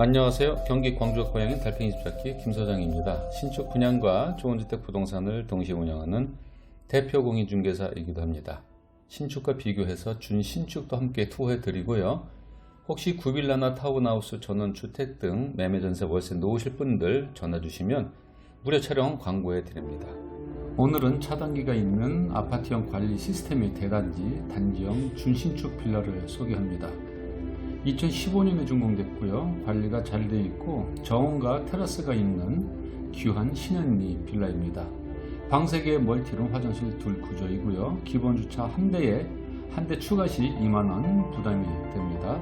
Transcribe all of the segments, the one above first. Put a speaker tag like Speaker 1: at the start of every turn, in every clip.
Speaker 1: 안녕하세요. 경기 광주 고양인 달팽이 집잡기 김소장입니다. 신축 분양과 좋은주택 부동산을 동시에 운영하는 대표 공인중개사이기도 합니다. 신축과 비교해서 준신축도 함께 투어해 드리고요. 혹시 구빌라나 타운하우스 전원 주택 등 매매 전세 월세 놓으실 분들 전화 주시면 무료 촬영 광고해 드립니다. 오늘은 차단기가 있는 아파트형 관리 시스템의 대단지 단지형 준신축 빌라를 소개합니다. 2015년에 준공됐고요. 관리가 잘돼 있고 정원과 테라스가 있는 귀한 신현리 빌라입니다. 방 3개 멀티룸 화장실 둘 구조이고요. 기본 주차 한 대에 한 대 추가 시 2만 원 부담이 됩니다.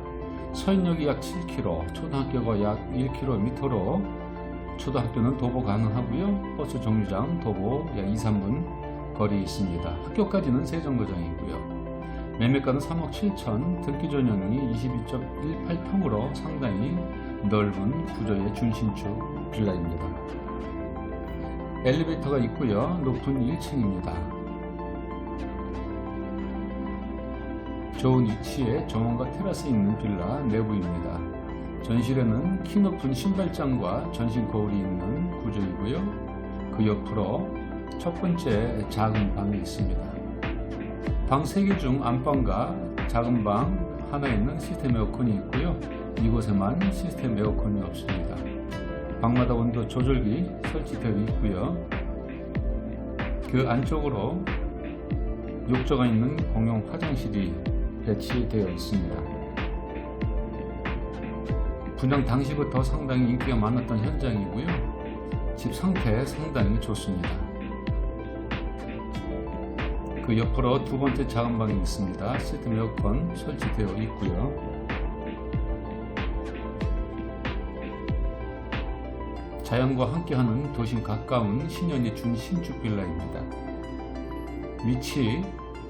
Speaker 1: 서인역이 약 7km, 초등학교가 약 1km로 초등학교는 도보 가능하고요. 버스 정류장 도보 약 2, 3분 거리에 있습니다. 학교까지는 세정거장이고요. 매매가는 3억 7천, 등기 전용이 22.18평으로 상당히 넓은 구조의 준신축 빌라입니다. 엘리베이터가 있고요. 높은 1층입니다. 좋은 위치에 정원과 테라스 있는 빌라 내부입니다. 전실에는 키 높은 신발장과 전신 거울이 있는 구조이고요. 그 옆으로 첫 번째 작은 방이 있습니다. 방 3개 중 안방과 작은 방 하나에는 시스템 에어컨이 있고요. 이곳에만 시스템 에어컨이 없습니다. 방마다 온도 조절기 설치되어 있고요. 그 안쪽으로 욕조가 있는 공용 화장실이 배치되어 있습니다. 분양 당시부터 상당히 인기가 많았던 현장이고요. 집 상태 상당히 좋습니다. 그 옆으로 두 번째 작은 방이 있습니다. 시스템 에어컨 설치되어 있고요. 자연과 함께하는 도심 가까운 신현리 준신축 빌라입니다. 위치,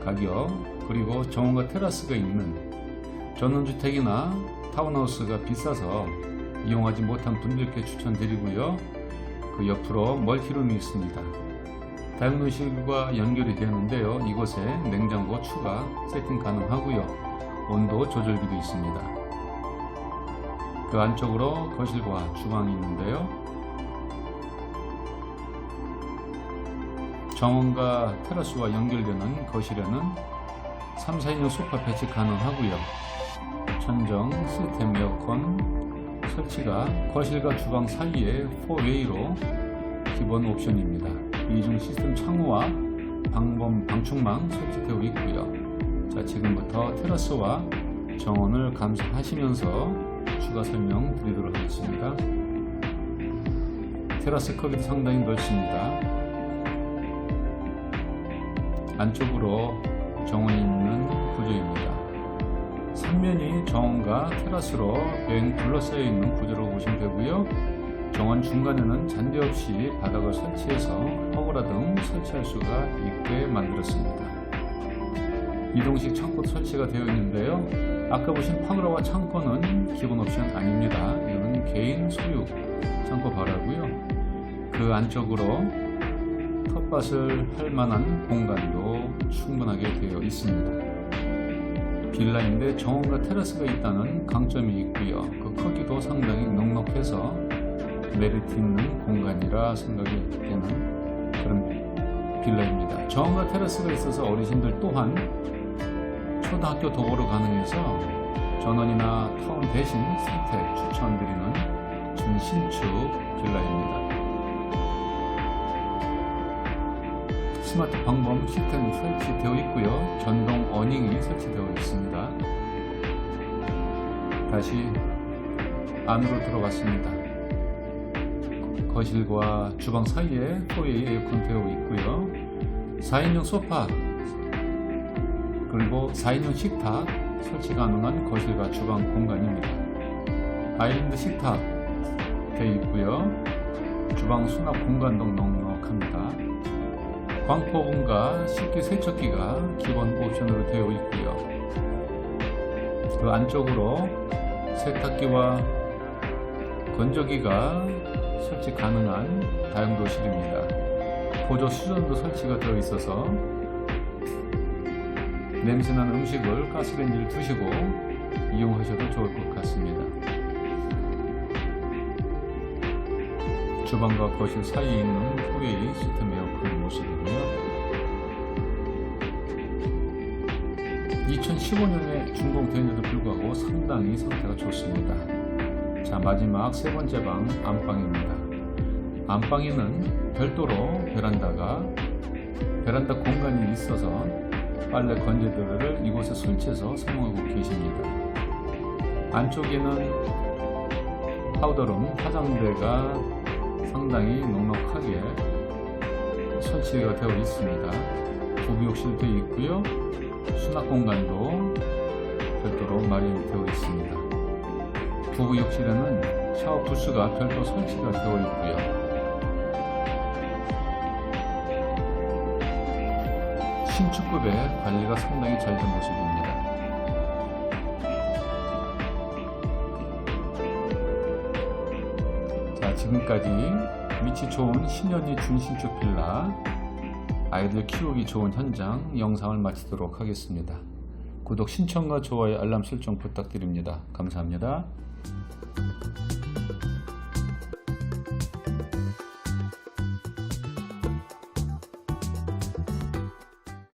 Speaker 1: 가격, 그리고 정원과 테라스가 있는 전원주택이나 타운하우스가 비싸서 이용하지 못한 분들께 추천드리고요. 그 옆으로 멀티룸이 있습니다. 다용도실과 연결이 되는데요. 이곳에 냉장고 추가 세팅 가능하고요. 온도 조절기도 있습니다. 그 안쪽으로 거실과 주방이 있는데요. 정원과 테라스와 연결되는 거실에는 3, 4인용 소파 배치 가능하고요. 천정, 시스템 에어컨 설치가 거실과 주방 사이에 4웨이로 기본 옵션입니다. 이중 시스템 창호와 방범 방충망 설치되어 있고요. 자, 지금부터 테라스와 정원을 감상하시면서 추가 설명 드리도록 하겠습니다. 테라스 크기도 상당히 넓습니다. 안쪽으로 정원이 있는 구조입니다. 삼면이 정원과 테라스로 뱅 둘러싸여 있는 구조로 보시면 되고요. 정원 중간에는 잔디 없이 바닥을 설치해서 허브라 등 설치할 수가 있게 만들었습니다. 이동식 창고 설치가 되어 있는데요. 아까 보신 파그라와 창고는 기본 옵션 아닙니다. 이거는 개인 소유 창고 바라고요. 그 안쪽으로 텃밭을 할 만한 공간도 충분하게 되어 있습니다. 빌라인데 정원과 테라스가 있다는 강점이 있고요. 그 크기도 상당히 넉넉해서 메리트 있는 공간이라 생각이 되는 그런 빌라입니다. 정원과 테라스가 있어서 어르신들 또한 초등학교 도보로 가능해서 전원이나 타운 대신 선택 추천드리는 준신축 빌라입니다. 스마트 방범 시스템 설치되어 있고요. 전동 어닝이 설치되어 있습니다. 다시 안으로 들어갔습니다. 거실과 주방 사이에 포에 에어컨 되어 있고요. 4인용 소파 그리고 4인용 식탁 설치 가능한 거실과 주방 공간입니다. 아일랜드 식탁 되어 있고요. 주방 수납 공간도 넉넉합니다. 광포분과 식기 세척기가 기본 옵션으로 되어 있고요. 그 안쪽으로 세탁기와 건조기가 설치 가능한 다용도실입니다. 보조 수전도 설치가 되어 있어서 냄새나는 음식을 가스레인지를 두시고 이용하셔도 좋을 것 같습니다. 주방과 거실 사이에 있는 후웨이 시스템 에어컨 모습이고요. 2015년에 준공되는데도 불구하고 상당히 상태가 좋습니다. 자 마지막 세 번째 방 안방입니다. 안방에는 별도로 베란다가 베란다 공간이 있어서 빨래 건조대를 이곳에 설치해서 사용하고 계십니다. 안쪽에는 파우더룸 화장대가 상당히 넉넉하게 설치가 되어 있습니다. 되어 있고요. 수납 공간도 별도로 마련이 되어 있습니다. 부부욕실에는 샤워 부스가 별도 설치가 되어 있고요. 신축급의 관리가 상당히 잘 된 모습입니다. 자, 지금까지 위치 좋은 신현이 준신축 빌라 아이들 키우기 좋은 현장 영상을 마치도록 하겠습니다. 구독 신청과 좋아요 알람 설정 부탁드립니다. 감사합니다.